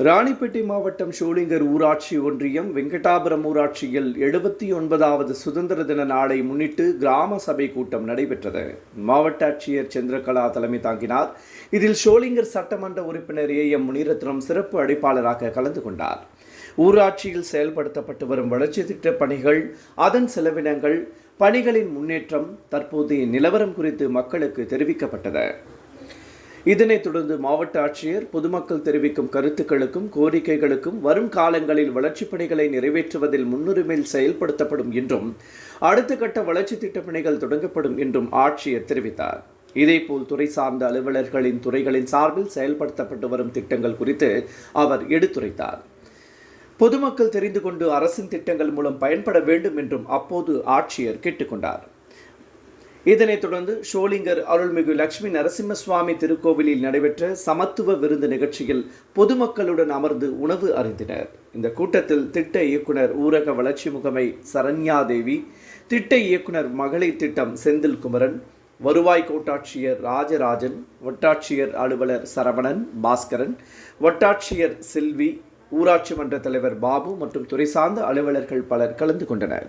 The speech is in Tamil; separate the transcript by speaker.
Speaker 1: ராணிப்பேட்டை மாவட்டம் ஷோலிங்கர் ஊராட்சி ஒன்றியம் வெங்கடாபுரம் ஊராட்சியில் எழுபத்தி ஒன்பதாவது சுதந்திர தின நாளை முன்னிட்டு கிராம சபை கூட்டம் நடைபெற்றது. மாவட்ட ஆட்சியர் சந்திரகலா தலைமை தாங்கினார். இதில் ஷோலிங்கர் சட்டமன்ற உறுப்பினர் ஏ எம் முனிரத்னம் சிறப்பு அழைப்பாளராக கலந்து கொண்டார். ஊராட்சியில் செயல்படுத்தப்பட்டு வரும் வளர்ச்சி திட்டப் பணிகள் அதன் செலவினங்கள் பணிகளின் முன்னேற்றம் தற்போதைய நிலவரம் குறித்து மக்களுக்கு தெரிவிக்கப்பட்டது. இதனைத் தொடர்ந்து மாவட்ட ஆட்சியர் பொதுமக்கள் தெரிவிக்கும் கருத்துக்களுக்கும் கோரிக்கைகளுக்கும் வரும் காலங்களில் வளர்ச்சிப் பணிகளை நிறைவேற்றுவதில் முன்னுரிமை செயல்படுத்தப்படும் என்றும் அடுத்த கட்ட வளர்ச்சி திட்டப் பணிகள் தொடங்கப்படும் என்றும் ஆட்சியர் தெரிவித்தார். இதேபோல் துறை சார்ந்த அலுவலர்களின் துறைகளின் சார்பில் செயல்படுத்தப்பட்டு வரும் திட்டங்கள் குறித்து அவர் எடுத்துரைத்தார். பொதுமக்கள் தெரிந்து கொண்டு அரசின் திட்டங்கள் மூலம் பயன்பட வேண்டும் என்றும் அப்போது ஆட்சியர் கேட்டுக்கொண்டார். இதனைத் தொடர்ந்து ஷோலிங்கர் அருள்மிகு லட்சுமி நரசிம்ம சுவாமி திருக்கோவிலில் நடைபெற்ற சமத்துவ விருந்து நிகழ்ச்சியில் பொதுமக்களுடன் அமர்ந்து உணவு அருந்தினர் இந்த கூட்டத்தில் திட்ட இயக்குனர் ஊரக வளர்ச்சி முகமை சரண்யா தேவி திட்ட இயக்குனர் மகளிர் திட்டம் செந்தில் குமரன் வருவாய் கோட்டாட்சியர் ராஜராஜன் வட்டாட்சியர் அலுவலர் சரவணன் பாஸ்கரன் வட்டாட்சியர் செல்வி ஊராட்சி மன்ற தலைவர் பாபு மற்றும் துறை சார்ந்த அலுவலர்கள் பலர் கலந்து கொண்டனர்.